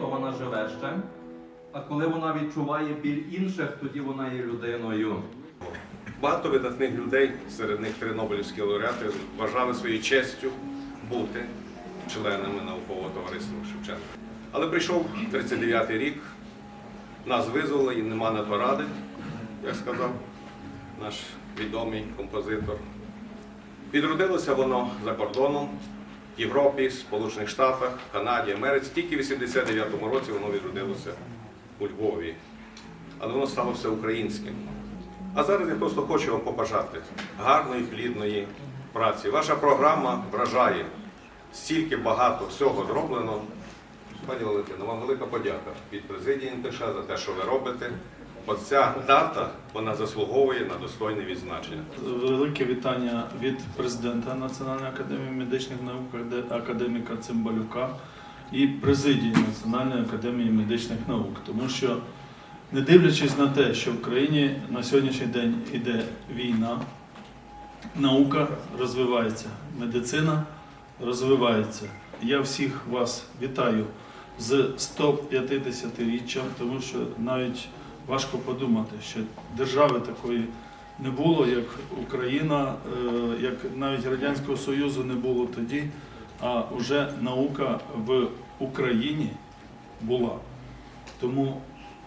вона живе ще. А коли вона відчуває біль інших, тоді вона є людиною. Багато видатних людей, серед них три лауреати, вважали своєю честю бути членами наукового товариства Шевченка. Але прийшов 39-й рік, нас визвали і нема на то ради, як сказав наш відомий композитор. Відродилося воно за кордоном, Європі, Сполучених Штатах, Канаді, Америці. Тільки в 89-му році воно відродилося у Львові. Але воно стало все українським. А зараз я просто хочу вам побажати гарної, плідної праці. Ваша програма вражає. Стільки багато всього зроблено. Пані Валентина, вам велика подяка від президії НТШ за те, що ви робите. Оця дата вона заслуговує на достойне відзначення. Велике вітання від президента Національної академії медичних наук академіка Цимбалюка і президії Національної академії медичних наук, тому що не дивлячись на те, що в країні на сьогоднішній день іде війна, наука розвивається, медицина розвивається. Я всіх вас вітаю з 150-річчям, тому що навіть важко подумати, що держави такої не було, як Україна, е, як навіть Радянського Союзу не було тоді, а вже наука в Україні була. Тому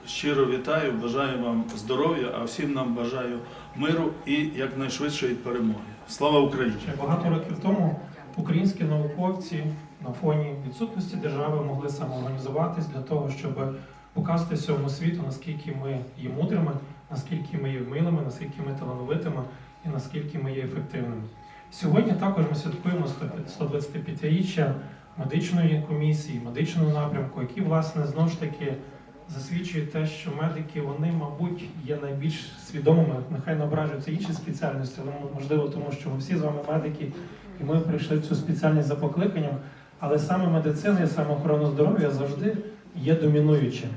щиро вітаю, бажаю вам здоров'я, а всім нам бажаю миру і якнайшвидшої перемоги. Слава Україні! Багато років тому українські науковці на фоні відсутності держави могли самоорганізуватись для того, щоб показати всьому світу, наскільки ми є мудрими, наскільки ми є вмілими, наскільки ми талановитими і наскільки ми є ефективними. Сьогодні також ми святкуємо 125-річчя медичної комісії, медичного напрямку, які, власне, знову ж таки засвідчують те, що медики, вони, мабуть, є найбільш свідомими, нехай не ображаються інші спеціальності, але можливо, тому що ми всі з вами медики, і ми прийшли в цю спеціальність за покликанням. Але саме медицина і саме охорона здоров'я завжди є домінуючим.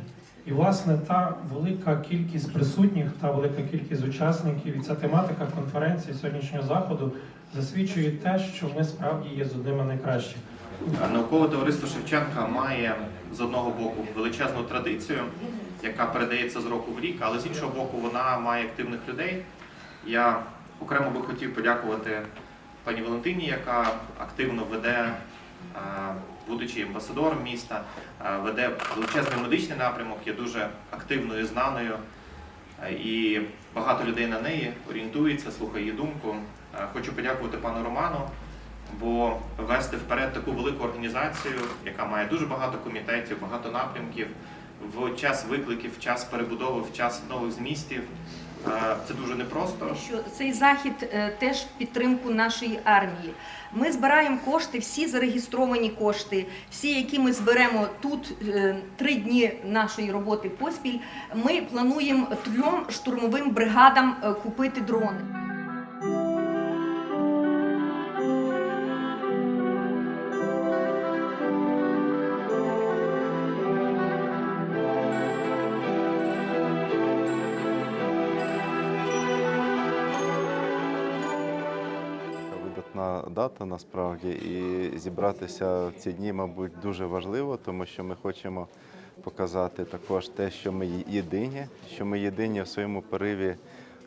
І, власне, та велика кількість присутніх, та велика кількість учасників і ця тематика конференції сьогоднішнього заходу засвідчує те, що ми справді є з одними найкращих. Наукове товариство Шевченка має з одного боку величезну традицію, яка передається з року в рік, але з іншого боку, вона має активних людей. Я окремо би хотів подякувати пані Валентині, яка активно веде, е, будучи амбасадором міста, е, веде величезний медичний напрямок, є дуже активною знаною. Е, І багато людей на неї орієнтується, слухає її думку. Е, Хочу подякувати пану Роману, бо вести вперед таку велику організацію, яка має дуже багато комітетів, багато напрямків, в час викликів, в час перебудови, в час нових змістів. Це дуже непросто. що цей захід е, теж в підтримку нашої армії. Ми збираємо кошти, всі зареєстровані кошти, всі, які ми зберемо тут е, три дні нашої роботи поспіль. Ми плануємо трьом штурмовим бригадам е, купити дрони. Дата насправді, і зібратися в ці дні, мабуть, дуже важливо, тому що ми хочемо показати також те, що ми єдині, що ми єдині в своєму пориві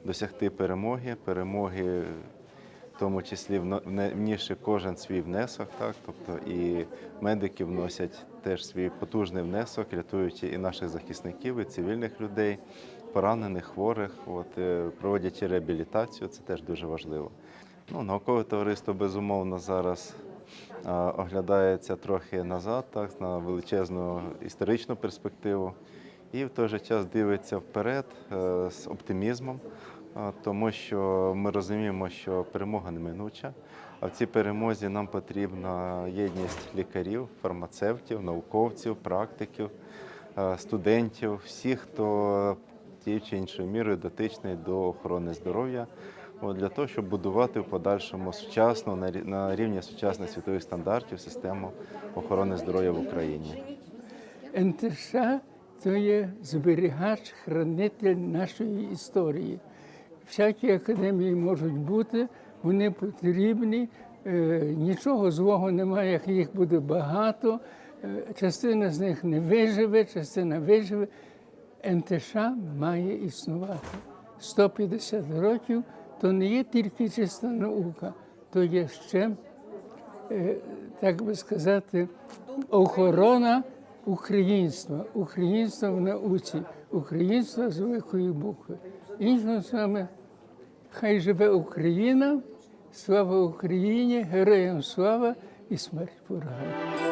досягти перемоги, перемоги, в тому числі вніше кожен свій внесок, так тобто і медики вносять теж свій потужний внесок, рятуючи і наших захисників, і цивільних людей, поранених, хворих, от, е, проводячи реабілітацію, це теж дуже важливо. Ну, наукове товариство, безумовно, зараз оглядається трохи назад, так, на величезну історичну перспективу, і в той же час дивиться вперед е, з оптимізмом, тому що ми розуміємо, що перемога неминуча, а в цій перемозі нам потрібна єдність лікарів, фармацевтів, науковців, практиків, е, студентів, всіх, хто тією чи іншою мірою дотичний до охорони здоров'я. От, для того, щоб будувати в подальшому сучасну на рі- на рівні сучасних світових стандартів систему охорони здоров'я в Україні. НТШ це є зберігач, хранитель нашої історії. Всякі академії можуть бути, вони потрібні, е, нічого злого немає, як їх буде багато. Е, Частина з них не виживе, частина виживе. НТШ має існувати. 150 років то не є тільки чиста наука, то є ще, е, так би сказати, охорона українства, українства в науці, українства з великої букви. Іншими словами, хай живе Україна, слава Україні, героям слава і смерть ворогам.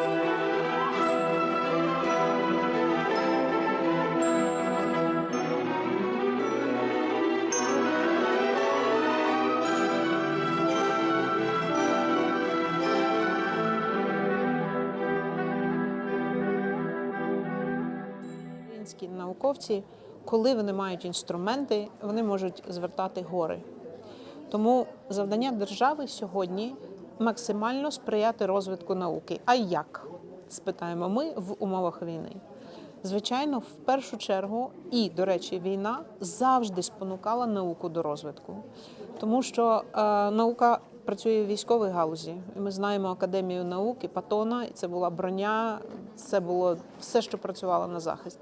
Українські науковці, коли вони мають інструменти, вони можуть звертати гори. Тому завдання держави сьогодні максимально сприяти розвитку науки. А як? спитаємо ми в умовах війни. Звичайно, в першу чергу, і, до речі, війна завжди спонукала науку до розвитку, тому що е, наука працює в військовій галузі. Ми знаємо академію науки, Патона, і це була броня, це було все, що працювало на захист.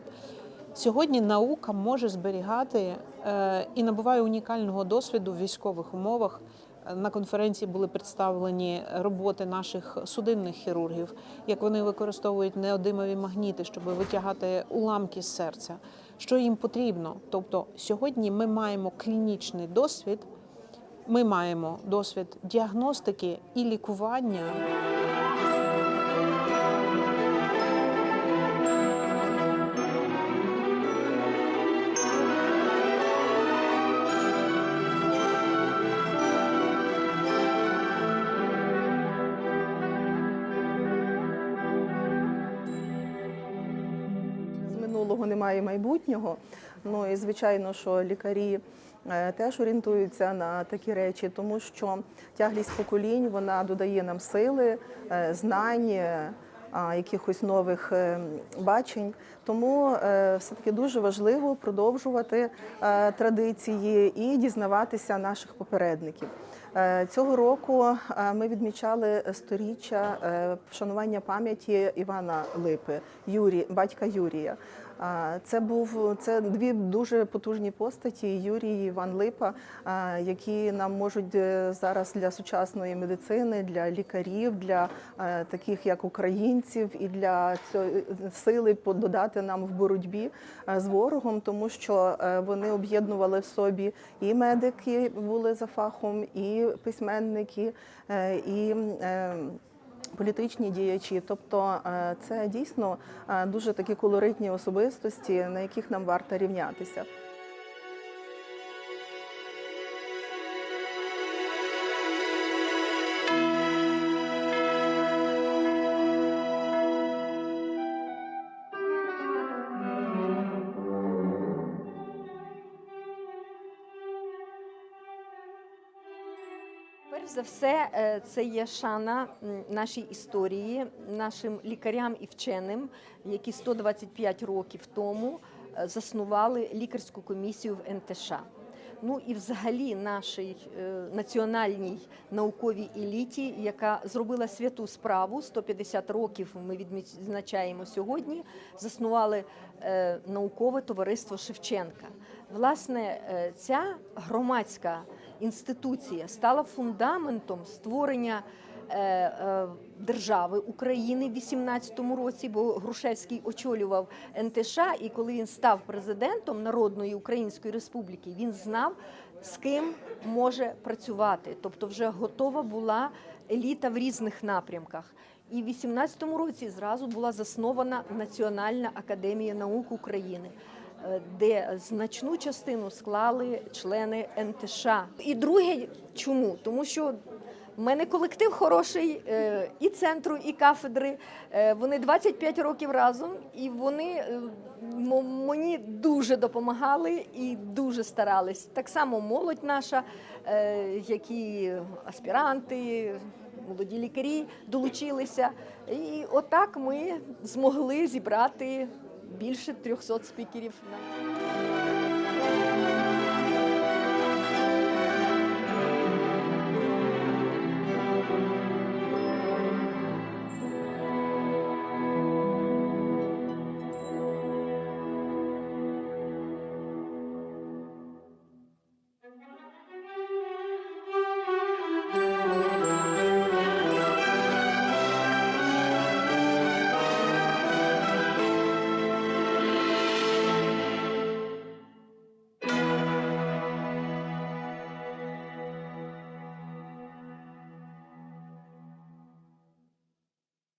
Сьогодні наука може зберігати е, і набуває унікального досвіду в військових умовах. На конференції були представлені роботи наших судинних хірургів, як вони використовують неодимові магніти, щоб витягати уламки з серця. Що їм потрібно? Тобто сьогодні ми маємо клінічний досвід, ми маємо досвід діагностики і лікування. Немає майбутнього. Ну і звичайно, що лікарі е, теж орієнтуються на такі речі, тому що тяглість поколінь вона додає нам сили, е, знань. е, якихось нових бачень, тому е, все-таки дуже важливо продовжувати традиції і дізнаватися наших попередників. Е, Цього року е, ми відмічали сторіччя е, вшанування пам'яті Івана Липи, Юрі, батька Юрія. Це був це дві дуже потужні постаті Юрій і Іван Липа, які нам можуть зараз для сучасної медицини, для лікарів, для таких як українців, і для цього сили додати нам в боротьбі з ворогом, тому що вони об'єднували в собі і медики були за фахом, і письменники, е, і е, політичні діячі. Тобто е, це дійсно дуже такі колоритні особистості, на яких нам варто рівнятися. Перш за все, е, це є шана нашій історії, нашим лікарям і вченим, які 125 років тому е, заснували лікарську комісію в НТШ. Ну і взагалі нашій е, національній науковій еліті, яка зробила святу справу 150 років. Ми відзначаємо сьогодні. Заснували наукове товариство Шевченка. Власне, ця громадська інституція стала фундаментом створення е, е, держави України в 18-му році, бо Грушевський очолював НТШ, і коли він став президентом Народної Української Республіки, він знав, з ким може працювати. Тобто, вже готова була еліта в різних напрямках. І в 18-му році зразу була заснована Національна академія наук України. Е, Де значну частину склали члени НТШ. І друге, чому? Тому що в мене колектив хороший е, і центру, і кафедри. Е, Вони 25 років разом, і вони мені дуже допомагали і дуже старались. Так само молодь наша, які аспіранти, молоді лікарі долучилися. І отак ми змогли зібрати більше 300 спікерів.